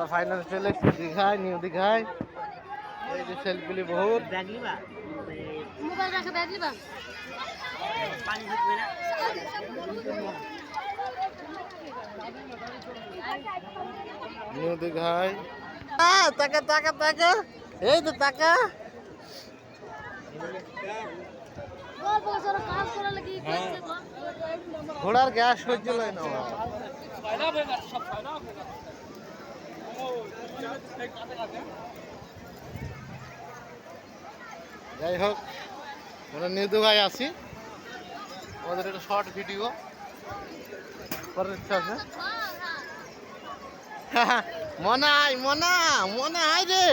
আমরা ফাইনাল চলে এসেছি দীঘায় নিউ দীঘায় এই যে সেলফিলি বহুত। মোবাইল রাখে ব্যাগ নিবা নিউ দীঘায় আহ, টাকা টাকা টাকা। এই তো টাকা। লাগি ঘোড়ার গ্যাস সহ্য হয় না। যাই হোক, আমরা নিউ দীঘায় আছি। আমাদের একটা শর্ট ভিডিও করার ইচ্ছা আছে? মনে আয় মনা মনে আয় রে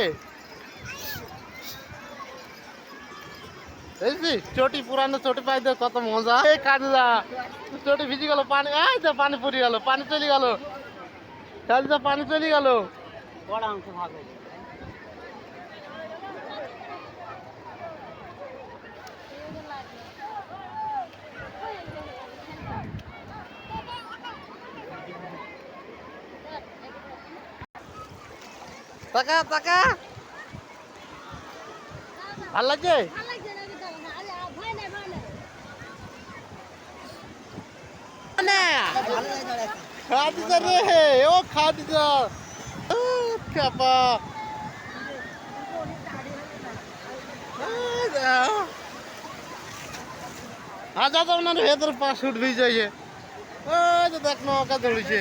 দেখবি চটি, পুরানো চটি পাই দে, কত মজা। কাজলা চটি ভিজি গেল, পানি এই তো পানি পড়ে গেল, পানি চলে গেল। কাজলা পানি চলে গেল। বড় অংশ ভাগ টাকা টাকা ভালো লাগছে? ভালো লাগছে। না খাদিজা। রে ও খাদিজা খেপা আজা তো ওনার ভেতর পা শুট ভিজে ওই যে দেখ নৌকা দৌড়িছে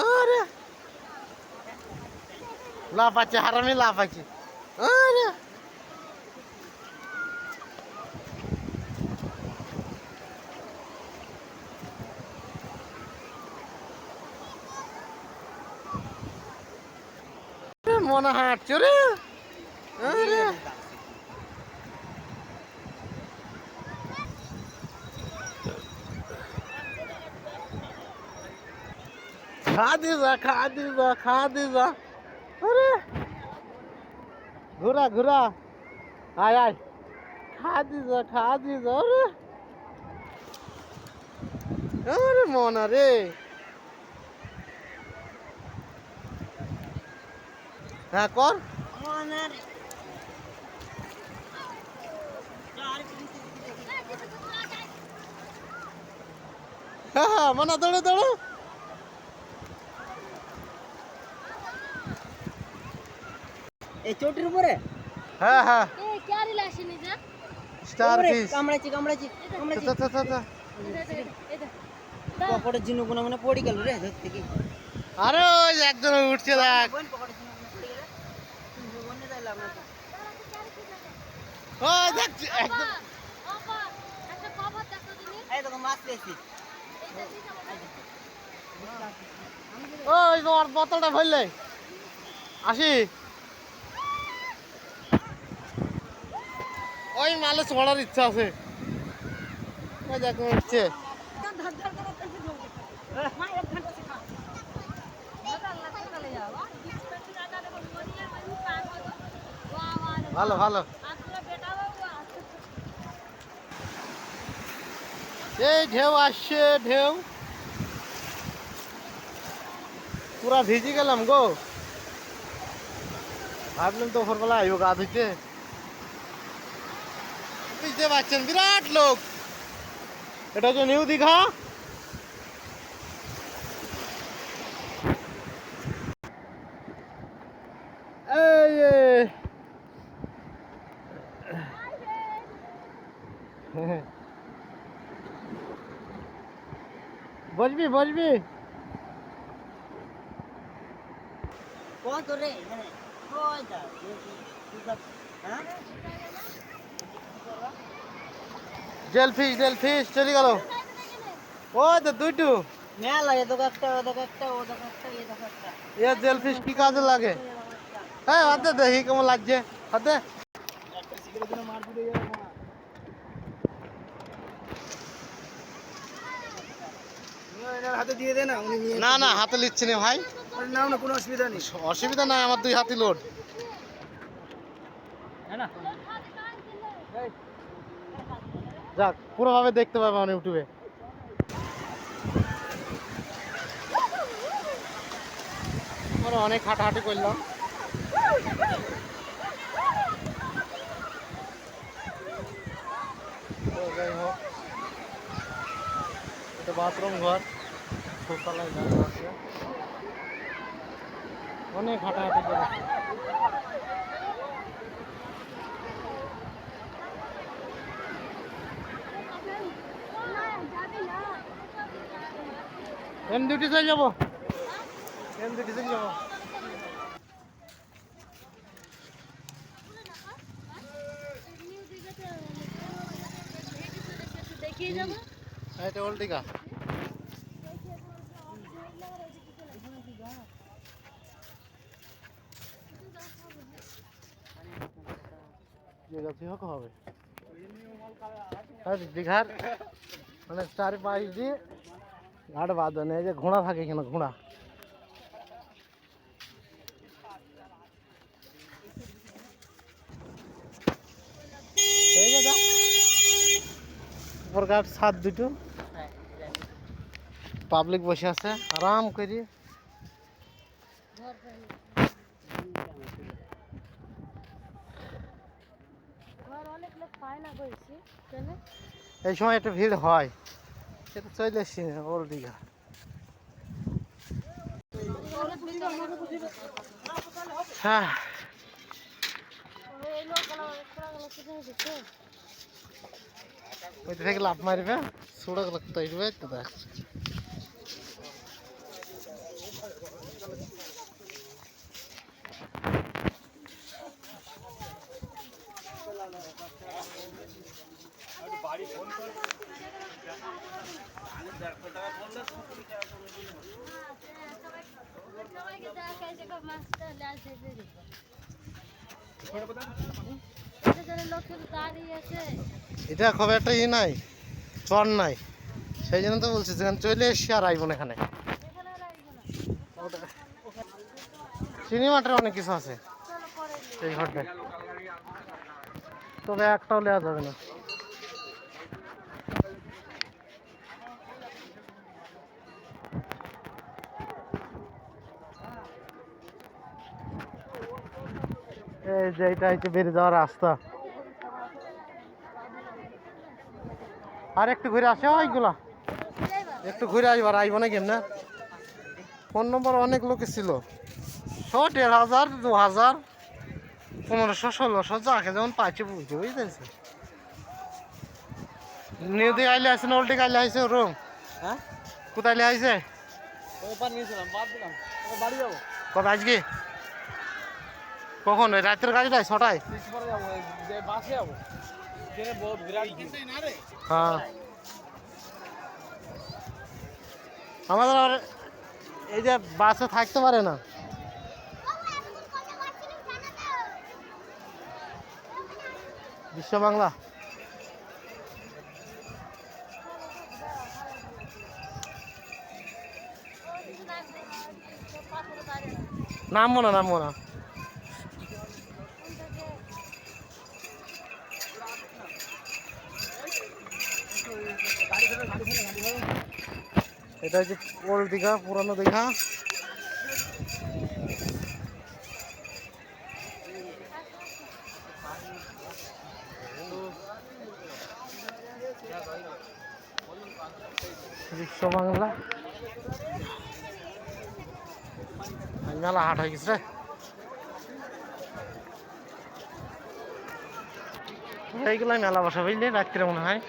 আরে। লাফ আছে হারামি মনে হাঁটছো রে? খা দি যা খা দি যা খা দি যা আরে। ঘুরা ঘুরা। আয় আয়। খা দি যা খা দি যা আরে মনা রে। হ্যাঁ কর। হ্যাঁ হ্যাঁ মনা দৌড়ে দৌড়ো। এই চটির উপরে? হ্যাঁ হ্যাঁ। এ ক্যারি লাসিনি যা? স্টার কামড়াইছি কামড়াইছি কামড়াইছি। এটা এটা পকেটের জিনিসগুলো মানে পড়ে গেল রে ধরতে কি আরে ওই একজন উঠছে দেখ। বোন পকেটের জিনিস পড়ে গেলে। তুমি বনে যাইলাম না ওই দেখ একদম একটা কভার দেখো দিনি এই দেখো মাছ পেয়েছি ওই তোমার বোতলটা ভরলে আসি। ওই মালে ছড়ার ইচ্ছা আছে। ওই দেখ, উঠছে। ভালো ভালো। এই ঢেউ আসছে, ঢেউ। পুরা ভিজে গেলাম গো। ভাবলাম তো ভোরবেলা আইব গা ধুইতে। বুঝতে পারছেন বিরাট লোক এটা হচ্ছে নিউ দীঘা এই এ। বসবি বসবি কত রে এখানে কয়টা হ্যাঁ জেলফিশ জেলফিশ চলে গেল। ও তো দুইটু। এ কি কাজে লাগে? হ্যাঁ হাতে দেখি কেমন লাগছে। হাতে হাতে দিয়ে দে। না না না হাতে লিখছি না ভাই। নাও না কোনো অসুবিধা নেই। অসুবিধা নাই আমার দুই হাতি লোড হ্যাঁ না। যাক, পুরোভাবে দেখতে পাবে আমার ইউটিউবে। আমরা অনেক হাঁটাহাঁটি করলাম। এটা বাথরুম ঘর অনেক হাঁটাহাঁটি করেছি। এম ডিউটি চলে যাব এম ডিউটি চলে যাব দেখিয়ে যাব এটা ওল্টিকা যে গাছি হোক হবে আর দীঘার মানে চারিপাশ দিয়ে ঘাট বাঁধন এই যে ঘোড়া থাকে এখানে ঘোড়া। ঘাট ছাদ দুটো। পাবলিক বসে আছে আরাম করে। এই সময় একটু ভিড় হয়। সেটা চলে এসছি ওর দীঘা। হ্যাঁ। ওই থেকে লাভ মারবে সুড়ক লাগতো আসবে তো দেখ। এটা খুব একটা ই নাই, চর নাই। সেই জন্য তো বলছি, যেখানে চলে এসছি আর আইব এখানে। সিনেমাটার অনেক কিছু আছে। এই ঘরটায়। তবে একটাও নেওয়া যাবে না। এই যে এটা হচ্ছে বেরিয়ে যাওয়ার রাস্তা। আর একটু ঘুরে আসে ওইগুলা একটু ঘুরে আসবার আইব না কেমনে? ফোন নম্বর অনেক লোকে ছিল। শো দেড় হাজার দু হাজার পনেরোশো ষোলোশো যাকে যেমন পাইছে বুঝছে বুঝতেছে নিউ আইলে আছে না ওল্টিকে আইলে আইছে রুম। হ্যাঁ? কোথায় আইলে আইছে? ওই নিয়েছিলাম বাদ দিলাম। ওই বাড়ি যাব। কবে আজকে কখন? রাতের গাড়িটায় ছটায়। হ্যাঁ। আমাদের আর এই যে বাসে থাকতে পারে না। বিশ্ব বাংলা। নামবো না নামবো না। এটা হচ্ছে ওল্ড দীঘা, পুরানো দীঘা। বাংলা। হাট হয়ে গেছে এইগুলাই মেলা বসা বুঝলি রাত্রে মনে হয়।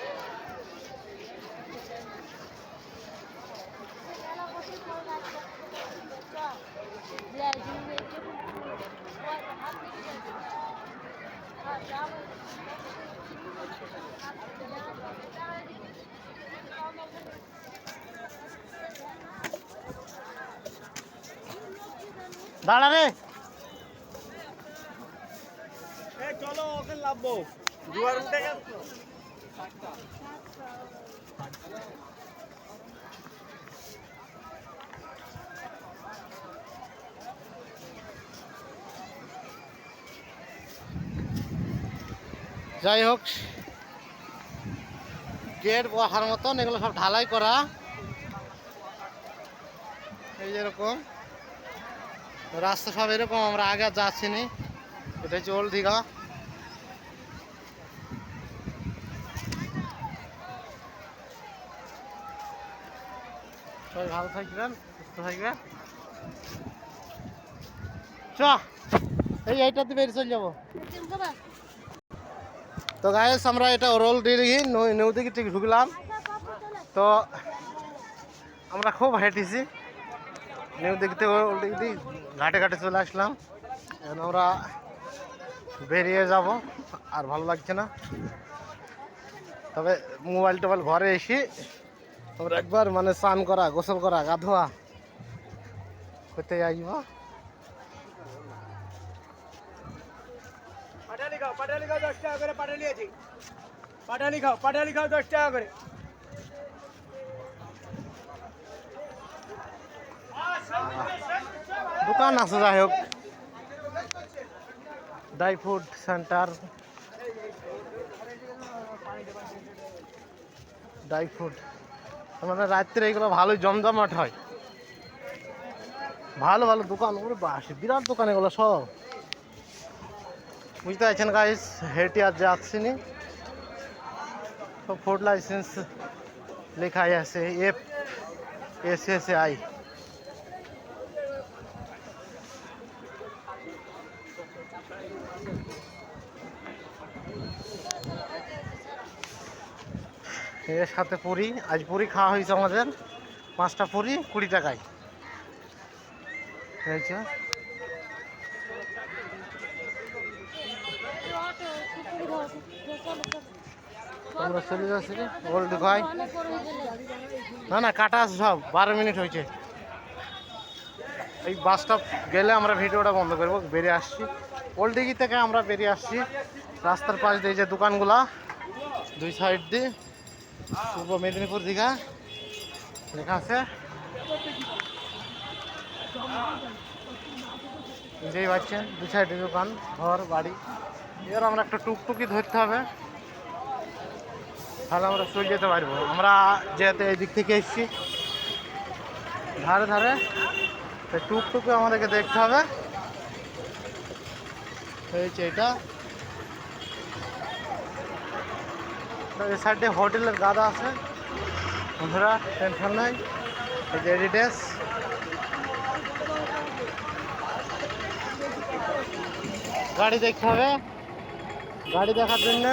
দাঁড়া রে। চলো ওকে লাভবো জুয়ার উঠে গেছে। যাই হোক গেট বসার মতন এগুলো সব ঢালাই করা। এই যেরকম রাস্তা সব এরকম, আমরা আগে যাচ্ছি নি এটা হচ্ছে ওল্ড দীঘা। সবাই ভালো থাকবেন, সুস্থ থাকবেন। চ, এই এইটাতে বেরিয়ে চলে যাব। তো গায়েস আমরা এটা রোল দিঘি, নৌ দিঘি ঠিক ঢুকলাম। তো আমরা খুব হেঁটেছি। নিউ দিক দিয়ে ঘাটে ঘাটে চলে আসলাম। এখন আমরা বেরিয়ে যাব, আর ভালো লাগছে না। তবে মোবাইল টোবাইল ঘরে এসে আমরা একবার মানে স্নান করা, গোসল করা গা ধোয়া করতে যাইব পাটালি খাও পাটালি খাও দশ টাকা করে, পাটালি আছে। পাটালি খাও পাটালি খাও দশ টাকা করে। দোকান আছে, যাই হোক। Dry food centre dry food আমাদের রাত্রে এগুলো ভালোই জমজমাট হয়। ভালো ভালো দোকান, ওরে বাস, বিরাট দোকান এগুলো সব। বুঝতে পারছেন গাইস হেঁটে আর যাচ্ছি নি। সব ফুড লাইসেন্স লেখাই আছে এফ এস এস আই এর সাথে পুরি, আজ পুরি খাওয়া হয়েছে আমাদের পাঁচটা পুরি কুড়ি টাকায়। হয়েছে না না, কাটা সব। বারো মিনিট হয়েছে। এই বাস স্টপ গেলে আমরা ভিডিওটা বন্ধ করব। বেরিয়ে আসছি। ওল্ড থেকে আমরা বেরিয়ে আসছি। রাস্তার পাশ দিয়ে যে দোকানগুলা, দুই সাইড দিয়ে। পূর্ব মেদিনীপুর দীঘা। লেখা আছে। যেই পাচ্ছেন দু সাইডে দোকান, ঘর, বাড়ি। এবার আমরা একটা টুকটুকি ধরতে হবে। তাহলে আমরা চলে যেতে পারব। আমরা যেহেতু এই দিক থেকে এসেছি, ধারে ধারে। টুকটুকি আমাদেরকে দেখতে হবে। হয়েছে এটা তো এই সাইডে হোটেলের গাদা আছে। বন্ধুরা টেনশন নাই। এই যে এডিডেস গাড়ি দেখতে হবে। গাড়ি দেখার জন্য